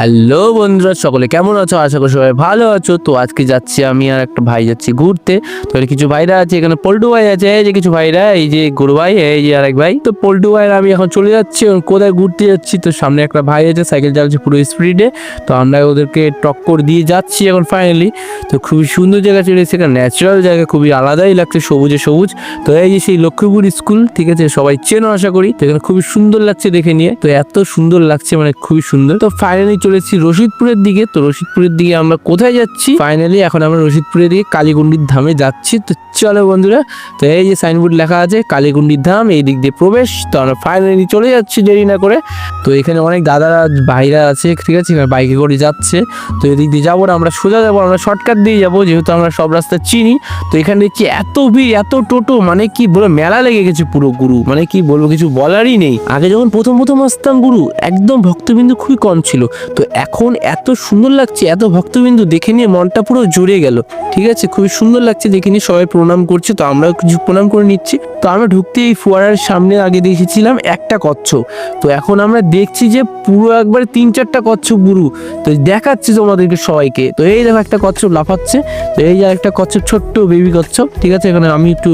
Hello বন্ধুরা, সকলে কেমন আছো? আশা করি সবাই ভালো আছো। তো আজকে যাচ্ছি আমি আর একটা ভাই যাচ্ছি ঘুরতে। তো কিছু ভাইরা আছে, এখানে পল্টু ভাই আছে, এই যে কিছু ভাইরা, এই যে গুরু ভাই, এই যে আরেক ভাই। তো পল্টু ভাইরা আমি এখন চলে যাচ্ছি কোথায় ঘুরতে যাচ্ছি? তো সামনে একটা ভাই আছে, সাইকেল চালাচ্ছে পুরো স্পিডে। তো আমরা ওদেরকে টক্কর দিয়ে যাচ্ছি এখন ফাইনালি তো খুবই সুন্দর জায়গা চলে এসেছে এখানে ন্যাচারাল জায়গা, খুবই আলাদাই লাগছে, সবুজে সবুজ। তো এই যে সেই লক্ষ্মীপুর স্কুল ঠিক আছে? সবাই চেনো আশা করি। তো এখানে খুবই সুন্দর লাগছে দেখে নিয়ে। তো এত সুন্দর লাগছে মানে খুবই সুন্দর। তো ফাইনালি চলেছি রশিদপুরের দিকে। তো রশিদপুরের দিকে আমরা কোথায় যাচ্ছি? ফাইনালি এখন আমরা রশিদপুরের দিকে কালীগুন্ডির ধামে যাচ্ছি। তো চলো বন্ধুরা, তো এই যে সাইনবোর্ড লেখা আছে কালীগুন্ডির ধাম, এই দিক দিয়ে প্রবেশ। তো আমরা ফাইনালি চলে যাচ্ছি দেরি না করে। তো এখানে অনেক দাদারা, ভাইরা আছে, ঠিক আছে? এখানে বাইকে করে যাচ্ছে। তো এদিক দিয়ে যাব না, আমরা সোজা যাব, আমরা শর্টকাট দিয়ে যাব, যেহেতু আমরা সব রাস্তা চিনি। তো এখানে দেখছি এত ভিড়, এত টোটো মানে কি বলে মেলা লেগে গেছে পুরো গুরু। মানে কি বলব, কিছু বলারই নেই। আগে যখন প্রথম প্রথম আসতাম, গুরু, একদম ভক্তবিন্দু খুবই কম ছিল। তো এখন এত সুন্দর লাগছে, এত ভক্তবিন্দু দেখে নিয়ে মনটা পুরো জুড়ে গেল। ঠিক আছে, খুবই সুন্দর লাগছে দেখে নিয়ে সবাই প্রণাম করছে, তো আমরাও কিছু প্রণাম করে নিচ্ছি। তো আমরা ঢুকতে এই ফোয়ারার সামনে আগে দেখেছিলাম একটা কচ্ছপ। তো এখন আমরা দেখছি যে পুরো একবার তিন চারটা কচ্ছপ গুরু। তো দেখাচ্ছি তোমাদেরকে সবাইকে। তো এই দেখো একটা কচ্ছপ লাফাচ্ছে। তো এই যে একটা কচ্ছপ, ছোট্ট বেবি কচ্ছপ। ঠিক আছে, এখানে আমি একটু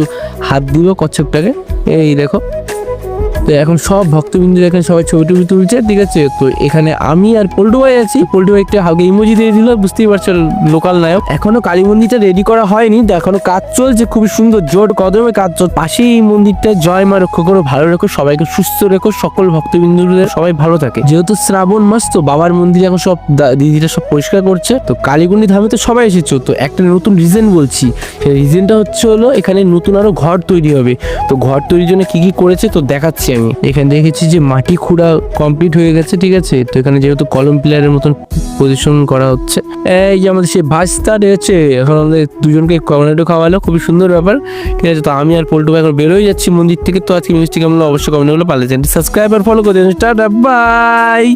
হাত দিব কচ্ছপটাকে। এই দেখো। তো এখন সব ভক্তবিন্দু এখানে সবাই ছবি টবি তুলছে, ঠিক আছে? তো এখানে আমি আর পল্টু ভাই আছি। পল্টু ভাই একটা হালকা ইমোজি দিয়ে দিল, বুঝতেই পারছ লোকাল নায়ক। এখনও কালী মন্দিরটা রেডি করা হয়নি, তো এখনও কাজ চলছে, খুবই সুন্দর জোর কদমে কাজ চল পাশেই এই মন্দিরটা, জয় মা রক্ষা করো, ভালো রেখো, সবাইকে সুস্থ রেখো, সকল ভক্তবিন্দুদের সবাই ভালো থাকে। যেহেতু শ্রাবণ মাস, তো বাবার মন্দির এখন সব দিদিরা সব পরিষ্কার করছে। তো কালীগুন্ডি ধামে তো সবাই এসেছ, তো একটা নতুন রিজন বলছি। সেই রিজনটা হচ্ছে হলো, এখানে নতুন আরও ঘর তৈরি হবে। তো ঘর তৈরির জন্য কি কি করেছে, তো দেখাচ্ছি আমি। এখানে দেখেছি যে মাটি খুঁড়া কমপ্লিট হয়ে গেছে, ঠিক আছে? তো এখানে যেহেতু কলম প্লেয়ারের মতন পজিশন করা হচ্ছে। এই যে আমাদের সেই ভাস্তা রয়েছে, এখন আমাদের দুজনকে কর্নেটো খাওয়ালো, খুবই সুন্দর ব্যাপার। ঠিক আছে, তো আমি আর পল্টু এখন বেরোই যাচ্ছি মন্দির থেকে, তো আজকে মিষ্টি কেমন অবশ্যই কমেন্টগুলো যান। সাবস্ক্রাইব আর ফলো করে দিন। Tata bye